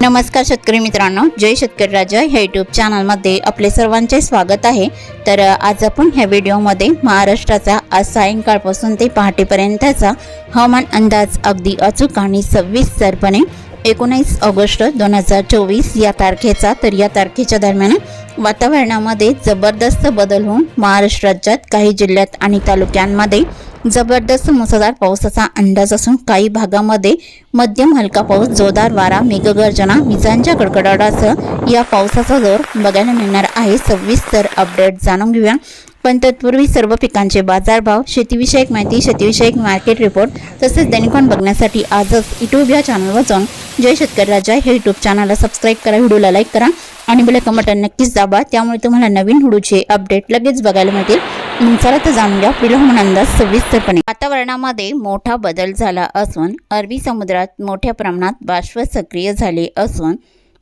नमस्कार शेतकरी मित्रांनो जय शेतकरी राजा ह्या यूट्यूब चॅनलमध्ये आपले सर्वांचे स्वागत आहे. तर आज आपण ह्या व्हिडिओमध्ये महाराष्ट्राचा आज सायंकाळपासून ते पहाटेपर्यंतचा हवामान अंदाज अगदी अचूक आणि सविस्तरपणे एकोणीस ऑगस्ट दोन हजार चोवीस या तारखेचा तर या तारखेच्या दरम्यान वातावरणामध्ये जबरदस्त बदल होऊन महाराष्ट्र राज्यात काही जिल्ह्यात आणि तालुक्यांमध्ये जबरदस्त मुसळधार पावसाचा अंदाज असून काही भागामध्ये मध्यम हलका पाऊस जोरदार वारा मेघगर्जना विजांच्या कडकडाटासह या पावसाचा जोर बघायला मिळणार आहे. सविस्तर अपडेट जाणून घेऊया. पण तत्पूर्वी सर्व पिकांचे बाजारभाव शेतीविषयक माहिती शेतीविषयक मार्केट रिपोर्ट तसेच दैनिकॉन बघण्यासाठी आजच यूट्यूब या चॅनलवर जाऊन जय शेतकरी राजा हे यूट्यूब चॅनलला सबस्क्राईब करा व्हिडिओला लाईक करा आणि बेल बटन नक्कीच दाबा. त्यामुळे तुम्हाला नवीन व्हिडिओचे अपडेट लगेच बघायला मिळतील. चला तर जाणून घ्या पुढील अंदाज सविस्तरपणे. वातावरणामध्ये मोठा बदल झाला असून अरबी समुद्रात मोठ्या प्रमाणात बाष्प सक्रिय झाले असून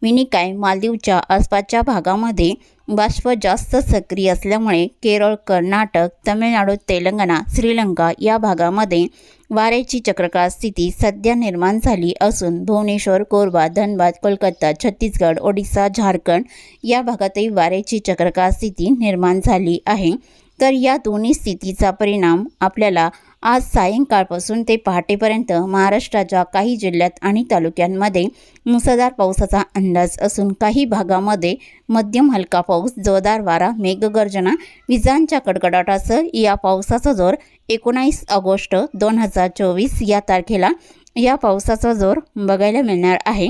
मिनिकाय मालदीवच्या आसपासच्या भागामध्ये बाष्प जास्त सक्रिय असल्यामुळे केरळ कर्नाटक तमिळनाडू तेलंगणा श्रीलंका या भागामध्ये वाऱ्याची चक्रकार स्थिती सध्या निर्माण झाली असून भुवनेश्वर कोरबा धनबाद कोलकाता छत्तीसगड ओडिसा झारखंड या भागातही वाऱ्याची चक्रकार स्थिती निर्माण झाली आहे. तर या दोन्ही स्थितीचा परिणाम आपल्याला आज सायंकाळपासून ते पहाटेपर्यंत महाराष्ट्राच्या काही जिल्ह्यात आणि तालुक्यांमध्ये मुसळधार पावसाचा अंदाज असून काही भागामध्ये मध्यम हलका पाऊस जोरदार वारा मेघगर्जना विजांच्या कडकडाटासह या पावसाचा जोर एकोणावीस ऑगस्ट दोन हजार चोवीस या तारखेला या पावसाचा जोर बघायला मिळणार आहे.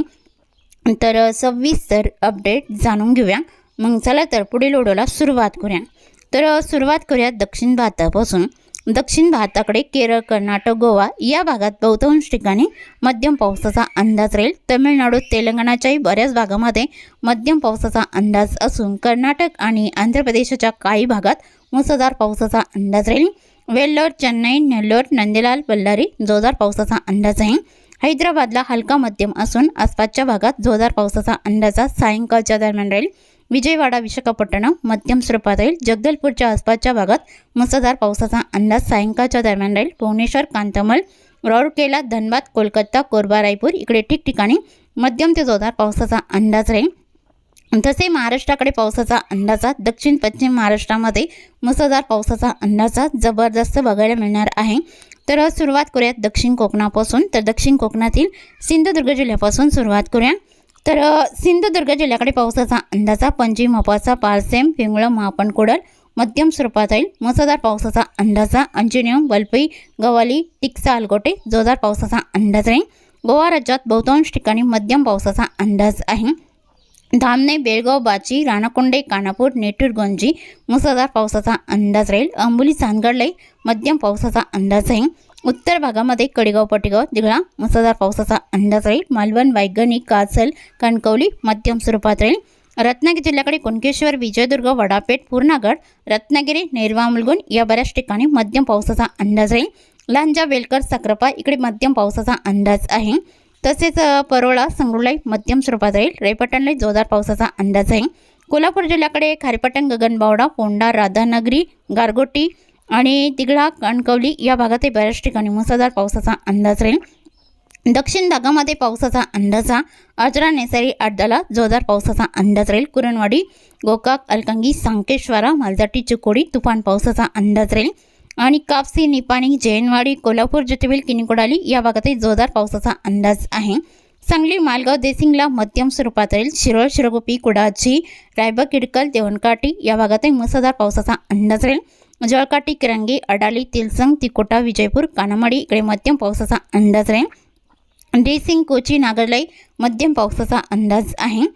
तर सव्वीस तर अपडेट जाणून घेऊया. मग चला तर पुढील ओढोला सुरुवात करूया. तर सुरुवात करूया दक्षिण भारतापासून. दक्षिण भारताकडे केरळ कर्नाटक गोवा या भागात बहुतांश ठिकाणी मध्यम पावसाचा अंदाज राहील. तमिळनाडू तेलंगणाच्याही बऱ्याच भागामध्ये मध्यम पावसाचा अंदाज असून कर्नाटक आणि आंध्र प्रदेशाच्या काही भागात मुसळधार पावसाचा अंदाज राहील. वेल्लोर चेन्नई नेल्लोर नंदीलाल बल्लारी जोरदार पावसाचा अंदाज आहे. हैदराबादला हलका मध्यम असून आसपासच्या भागात जोरदार पावसाचा अंदाज सायंकाळच्या दरम्यान राहील. विजयवाडा विशाखापट्टणम मध्यम स्वरूपात राहील जगदलपूरच्या आसपासच्या भागात मुसळधार पावसाचा अंदाज सायंकाळच्या दरम्यान राहील. भुवनेश्वर कांतमल राऊरकेला धनबाद कोलकाता कोरबा रायपूर इकडे ठिकठिकाणी मध्यम ते जोरदार पावसाचा अंदाज राहील. तसे महाराष्ट्राकडे पावसाचा अंदाजा दक्षिण पश्चिम महाराष्ट्रामध्ये मुसळधार पावसाचा अंदाजा जबरदस्त बघायला मिळणार आहे. तर सुरुवात करूयात दक्षिण कोकणापासून. तर दक्षिण कोकणातील सिंधुदुर्ग जिल्ह्यापासून सुरुवात करूया. तर सिंधुदुर्ग जिल्ह्याकडे पावसाचा अंदाजा पणजी मोपासा पारसेम पिंगळं महापणकोडल मध्यम स्वरूपात राहील. मुसळधार पावसाचा अंदाजा अंजनियम वलपई गवाली टिक्सा अलगोटे जोरदार पावसाचा अंदाज राहील. गोवा राज्यात बहुतांश ठिकाणी मध्यम पावसाचा अंदाज आहे. धामणे बेळगाव बाची राणाकोंडे कानापूर नेटूरगंजी मुसळधार पावसाचा अंदाज राहील. अंबोली चांदगडलाही मध्यम पावसाचा अंदाज आहे. उत्तर भागामध्ये कडेगाव पटेगाव दिघळा मुसळधार पावसाचा अंदाज राहील. मालवण वायगणी कासल कणकवली मध्यम स्वरूपात राहील. रत्नागिरी जिल्ह्याकडे कुणकेश्वर विजयदुर्ग वडापेठ पूर्णागड रत्नागिरी नेरवा मुलगुण या बऱ्याच ठिकाणी मध्यम पावसाचा अंदाज राहील. लांजा वेलकर साक्रपा इकडे मध्यम पावसाचा अंदाज आहे. तसेच परोळा संगरुलाई मध्यम स्वरूपात राहील. रेपटणला जोरदार पावसाचा अंदाज आहे. कोल्हापूर जिल्ह्याकडे खारेपटण गगनबावडा पोंडा राधानगरी गारगोटी आणि तिघडा कणकवली या भागातही बऱ्याच ठिकाणी मुसळधार पावसाचा अंदाज राहील. दक्षिण भागामध्ये पावसाचा अंदाजा अजरा नेसारी अड्डाला जोरदार पावसाचा अंदाज राहील. कुरणवाडी गोकाक अलकंगी सांकेश्वरा मालजाटी चिकोडी तुफान पावसाचा अंदाज राहील. आणि कापसी निपाणी जैनवाडी कोल्हापूर ज्योतिबील किनिकोडाली या भागातही जोरदार पावसाचा अंदाज आहे. सांगली मालगाव देसिंगला मध्यम स्वरूपात राहील. शिरोळ शिरगोपी कुडाची रायबा किडकल देवणकाठी या भागातही मुसळधार पावसाचा अंदाज राहील. जळकाटी किरंगी अडाली तिलसंग तिकोटा विजयपूर कानामाडी इकडे मध्यम पावसाचा अंदाज आहे डेसिंग कोची नागरलाई मध्यम पावसाचा अंदाज आहे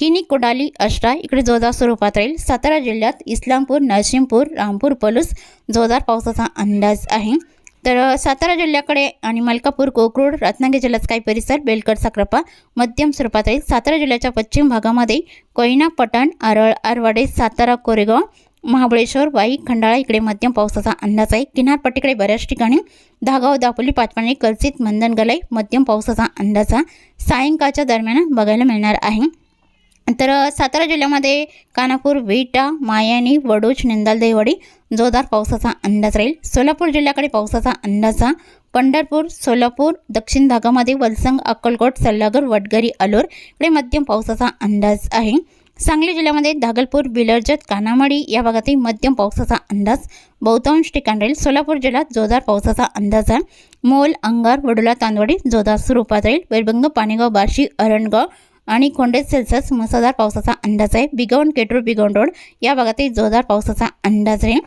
किनी कोडाली अष्टा इकडे जोरदार स्वरूपात राहील सातारा जिल्ह्यात इस्लामपूर नरसिंहपूर रामपूर पलूस जोरदार पावसाचा अंदाज आहे तर सातारा जिल्ह्याकडे आणि मलकापूर कोकरूड रत्नागिरी जिल्ह्यात काही परिसर बेलकर साक्रपा मध्यम स्वरूपात राहील सातारा जिल्ह्याच्या पश्चिम भागामध्ये कोयना पटण आरळ आरवाडे सातारा कोरेगाव महाबळेश्वर वाई खंडाळा इकडे मध्यम पावसाचा अंदाज आहे. किनारपट्टीकडे बऱ्याच ठिकाणी धागाव दापोली पाचपाणी कलसीत मंदनगलाई मध्यम पावसाचा अंदाज हा सायंकाळच्या दरम्यान बघायला मिळणार आहे. तर सातारा जिल्ह्यामध्ये कानापूर विटा मायानी वडूज निंदाल देवडी जोरदार पावसाचा अंदाज राहील. सोलापूर जिल्ह्याकडे पावसाचा अंदाज हा पंढरपूर सोलापूर दक्षिण भागामध्ये वलसंग अक्कलकोट सल्लागर वडगरी अलोर इकडे मध्यम पावसाचा अंदाज आहे. सांगली जिल्ह्यामध्ये दागलपूर बिलर्जत कानामडी या भागातील मध्यम पावसाचा अंदाज. बहुतांश ठिकाणी राहील सोलापूर जिल्ह्यात जोरदार पावसाचा अंदाज आहे. मोल अंगार वडोला तांदवाडी जोरदार स्वरूपात राहील. वैरभंग पाणीगाव बार्शी अरणगाव आणि खोंडेज सेल्सिअस मुसळधार पावसाचा अंदाज आहे. बिगवण केटूर बिगवण रोड या भागातील जोरदार पावसाचा अंदाज आहे.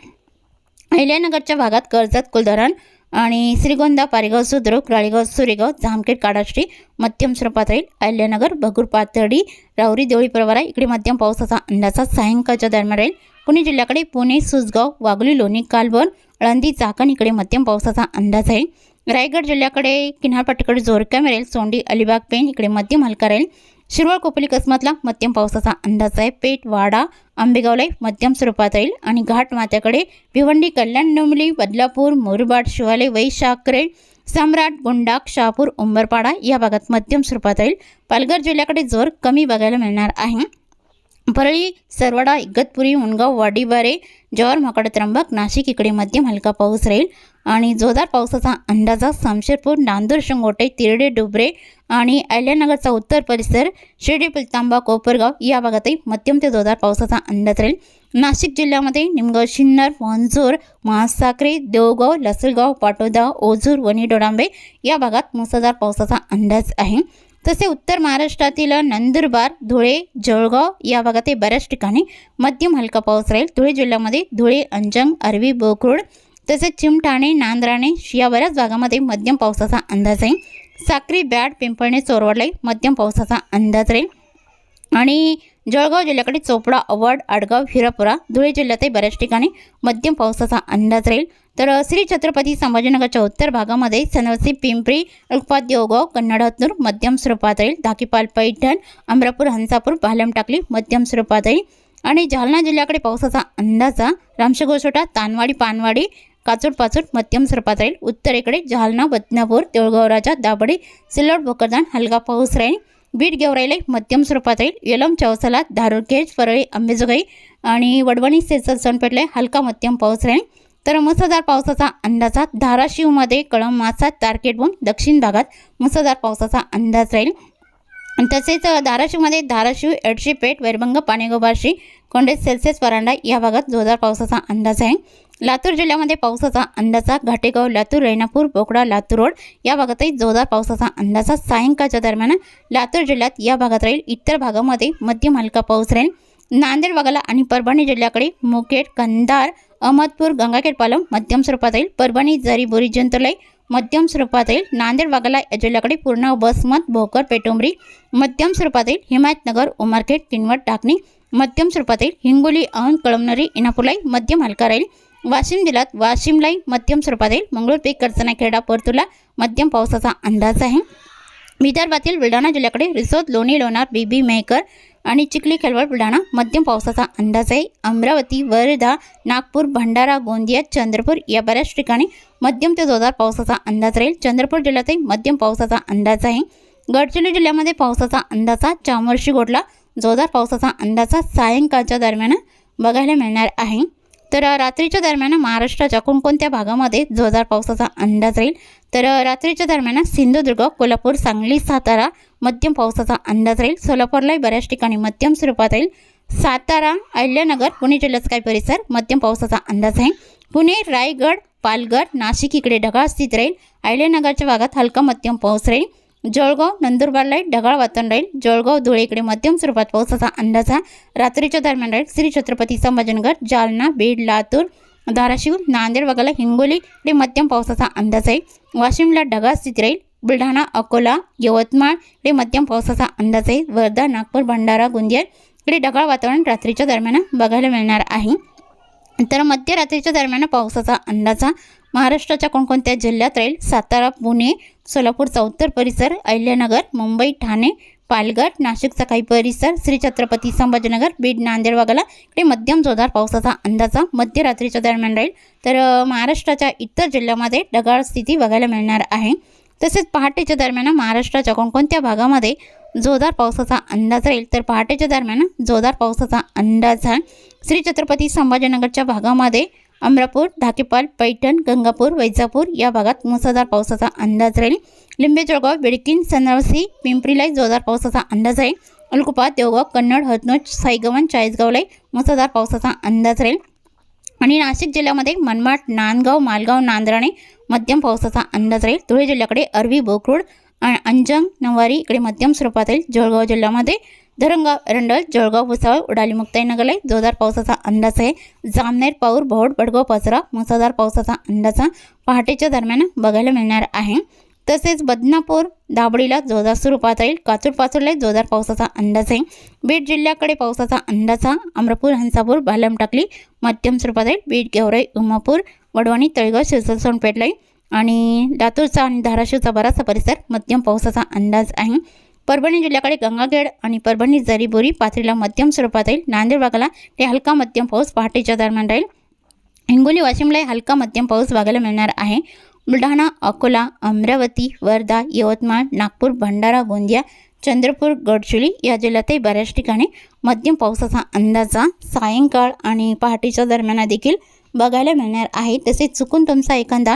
अहिल्यानगरच्या भागात कर्जत कुलधरण आणि श्रीगोंदा पारेगाव सुद्रुक राळेगाव सुरेगाव जामखेड काडाश्री मध्यम स्वरूपात राहील अहिल्यानगर भगूर पातळी राहुरी देवळी प्रवारा इकडे मध्यम पावसाचा अंदाजा सायंकाळच्या दरम्यान राहील पुणे जिल्ह्याकडे पुणे सुसगाव वागली लोणी कालवण अळंदी चाकण इकडे मध्यम पावसाचा अंदाज आहे. रायगड जिल्ह्याकडे किनारपट्टीकडे जोरक्या मिळेल सोंडी अलिबाग पेन इकडे मध्यम हलका राहील. शिरवळ कोपली कसमतला मध्यम पावसाचा अंदाज आहे. पेठ वाडा आंबेगावला मध्यम स्वरूपात राहील आणि घाट मात्याकडे भिवंडी कल्याण डोंबली बदलापूर मुरबाड शिवाले वैशाकरे सम्राट गुंडाक शहापूर उंबरपाडा या भागात मध्यम स्वरूपात राहील. पालघर जिल्ह्याकडे जोर कमी बघायला मिळणार आहे. परळी सरवडा इगतपुरी मुनगाव वाडीबारे जव्हार माकड त्र्यंबक नाशिक इकडे मध्यम हलका पाऊस राहील. आणि जोरदार पावसाचा अंदाजा समशेरपूर नांदूर शंगोटे तिरडे डुबरे आणि अहिल्यानगरचा उत्तर परिसर शिर्डी पुलतांबा कोपरगाव या भागातही मध्यम ते जोरदार पावसाचा अंदाज राहील. नाशिक जिल्ह्यामध्ये निमगाव शिन्नर वंजूर महासाक्री देवगाव लसलगाव पाटोदा ओझूर वणी डोडांबे या भागात मुसळधार पावसाचा अंदाज आहे. तसे उत्तर महाराष्ट्रातील नंदुरबार धुळे जळगाव या भागात बऱ्याच ठिकाणी मध्यम हलका पाऊस राहील. धुळे जिल्ह्यामध्ये धुळे अंजंग अरवी बोकुड तसेच चिमठाणे नांद्राणे या बऱ्याच भागामध्ये मध्यम पावसाचा अंदाज आहे साक्री बॅड पिंपळणे चोरवडलाई मध्यम पावसाचा अंदाज राहील. आणि जळगाव जिल्ह्याकडे चोपडा अवड आडगाव हिरापुरा धुळे जिल्ह्यातही बऱ्याच ठिकाणी मध्यम पावसाचा अंदाज राहील. तर श्री छत्रपती संभाजीनगरच्या उत्तर भागामध्ये सनवसी पिंपरी अल्पात देवगाव कन्नड हत्नूर मध्यम स्वरूपात राहील. धाकीपाल पैठण अमरापूर हंसापूर पालम टाकली मध्यम स्वरूपात राहील. आणि जालना जिल्ह्याकडे पावसाचा अंदाजा रामशेगोसोटा तानवाडी पानवाडी काचूड पाचूड मध्यम स्वरूपात राहील. उत्तरेकडे जालना बदनापूर देऊळगाव राजा दाबडी सिल्लोड भोकरदान हलका पाऊस राहील. बीड गेवराईला मध्यम स्वरूपात राहील. येलम चौसाला धारुरकेज परळी अंबेजोगाई आणि वडवणी सेसर सोनपेठला हलका मध्यम पाऊस राहील. तर मुसळधार पावसाचा अंदाजात धाराशिवमध्ये कळम मासा तारकेटबून दक्षिण भागात मुसळधार पावसाचा अंदाज राहील. तसेच धाराशिवमध्ये धाराशिव एडशी पेठ वैरभंग पाणेगाव बार्शी सेल्सिअस परांडा या भागात जोरदार पावसाचा अंदाज आहे. लातूर जिल्ह्यामध्ये पावसाचा अंदाजा घाटेगाव लातूर रेणापूर बोकडा लातूर रोड या भागातही जोरदार पावसाचा अंदाजा. सायंकाळच्या दरम्यान लातूर जिल्ह्यात या भागात राहील इतर भागामध्ये मध्यम हलका पाऊस राहील. नांदेड भागाला आणि परभणी जिल्ह्याकडे मुखेड कंधार अहमदपूर गंगाखेड पालम मध्यम स्वरूपात राहील. परभणी जरी बोरी जंतुलाई मध्यम स्वरूपात राहील. नांदेड भागाला या जिल्ह्याकडे पूर्ण बसमत भोकर पेटोंबरी मध्यम स्वरूपात राहील. हिमायतनगर उमरखेड किनवट टाकणी मध्यम स्वरूपात राहील. हिंगोली अहन कळमनरी इनापुलाई मध्यम हलका राहील. वाशिम जिल्ह्यात वाशिमलाई मध्यम स्वरूपात येईल मंगळूर पीक कर्चना खेडा परतूला मध्यम पावसाचा अंदाज आहे. विदर्भातील बुलढाणा जिल्ह्याकडे रिसोद लोणी लोणार बीबी मेहकर आणि चिखली खेळवळ बुलढाणा मध्यम पावसाचा अंदाज आहे. अमरावती वर्धा नागपूर भंडारा गोंदिया चंद्रपूर या बऱ्याच ठिकाणी मध्यम ते जोरदार पावसाचा अंदाज राहील. चंद्रपूर जिल्ह्यातही मध्यम पावसाचा अंदाज आहे. गडचिरोली जिल्ह्यामध्ये पावसाचा अंदाजा चामोर्शी गोडला जोरदार पावसाचा अंदाजा सायंकाळच्या दरम्यान बघायला मिळणार आहे. तर रात्रीच्या दरम्यान महाराष्ट्राच्या कोणकोणत्या भागामध्ये जोरदार पावसाचा अंदाज राहील? तर रात्रीच्या दरम्यान सिंधुदुर्ग कोल्हापूर सांगली सातारा मध्यम पावसाचा अंदाज राहील. सोलापूरलाही बऱ्याच ठिकाणी मध्यम स्वरूपात राहील. सातारा अहिल्यानगर पुणे जिल्ह्याचा काही परिसर मध्यम पावसाचा अंदाज आहे. पुणे रायगड पालघर नाशिक इकडे ढगाळ स्थित राहील. अहिल्यानगरच्या भागात हलका मध्यम पाऊस राहील. जळगाव नंदुरबारला ढगाळ वातावरण राहील. जळगाव धुळे इकडे मध्यम स्वरूपात पावसाचा अंदाज हा रात्रीच्या दरम्यान राहील. श्री छत्रपती संभाजनगर जालना बीड लातूर धाराशिव नांदेड वगैरे हिंगोली इकडे मध्यम पावसाचा अंदाज आहे. वाशिमला ढगाळ स्थिती राहील. बुलढाणा अकोला यवतमाळ इकडे मध्यम पावसाचा अंदाज आहे. वर्धा नागपूर भंडारा गोंदिया इकडे ढगाळ वातावरण रात्रीच्या दरम्यान बघायला मिळणार आहे. तर मध्यरात्रीच्या दरम्यान पावसाचा अंदाजा महाराष्ट्राच्या कोणकोणत्या जिल्ह्यात राहील? सातारा पुणे सोलापूरचा उत्तर परिसर अहिल्यानगर मुंबई ठाणे पालघर नाशिकचा काही परिसर श्री छत्रपती संभाजीनगर बीड नांदेड वगैरे इकडे मध्यम जोरदार पावसाचा अंदाजा मध्यरात्रीच्या दरम्यान राहील. तर महाराष्ट्राच्या इतर जिल्ह्यामध्ये ढगाळ स्थिती बघायला मिळणार आहे. तसेच पहाटेच्या दरम्यान महाराष्ट्राच्या कोणकोणत्या भागामध्ये जोरदार पावसाचा अंदाज राहील? तर पहाटेच्या दरम्यान जोरदार पावसाचा अंदाज आहे. श्री छत्रपती संभाजीनगरच्या भागामध्ये अमरापूर ढाकेपाल पैठण गंगापूर वैजापूर या भागात मुसळधार पावसाचा अंदाज राहील. लिंबे जळगाव बेडकीन सनरावसी पिंपरीलाही जोरदार पावसाचा अंदाज आहे अलकुपा देवगाव कन्नड हतनोज साईगवन चाळीसगावलाही मुसळधार पावसाचा अंदाज राहील. आणि नाशिक जिल्ह्यामध्ये मनमाड नांदगाव मालगाव नांदराणे मध्यम पावसाचा अंदाज राहील. धुळे जिल्ह्याकडे अरवी बोकरूड आणि अंजंग नवारी इकडे मध्यम स्वरूपात राहील. जळगाव जिल्ह्यामध्ये धरणगाव एरंडल जळगाव भुसावळ उडाली मुक्ताईनगरला जोरदार पावसाचा अंदाज आहे. जामनेर पाऊर भोड बडगाव पाचरा मुसळधार पावसाचा अंदाज पहाटेच्या दरम्यान बघायला मिळणार आहे. तसेच बदनापूर दाबडीला जोरदार स्वरूपात राहील काचूर पाचूरला जोरदार पावसाचा अंदाज आहे. बीड जिल्ह्याकडे पावसाचा अंदाज हा अमरापूर हंसापूर भालम टाकली मध्यम स्वरूपात राहील बीड गेवराई उमापूर वडवाणी तळगाव शिरसल सोनपेठलाही आणि लातूरचा आणि धाराशिवचा बराचसा परिसर मध्यम पावसाचा अंदाज आहे. परभणी जिल्ह्याकडे गंगाखेड आणि परभणी जरीबोरी पाथरीला मध्यम स्वरूपात राहील नांदेड भागाला ते हलका मध्यम पाऊस पहाटेच्या दरम्यान राहील. हिंगोली वाशिमला हलका मध्यम पाऊस बघायला मिळणार आहे. बुलढाणा अकोला अमरावती वर्धा यवतमाळ नागपूर भंडारा गोंदिया चंद्रपूर गडचिरोली या जिल्ह्यातही बऱ्याच ठिकाणी मध्यम पावसाचा अंदाजा सायंकाळ आणि पहाटेच्या दरम्यान देखील बघायला मिळणार आहे. तसेच चुकून तुमचा एखादा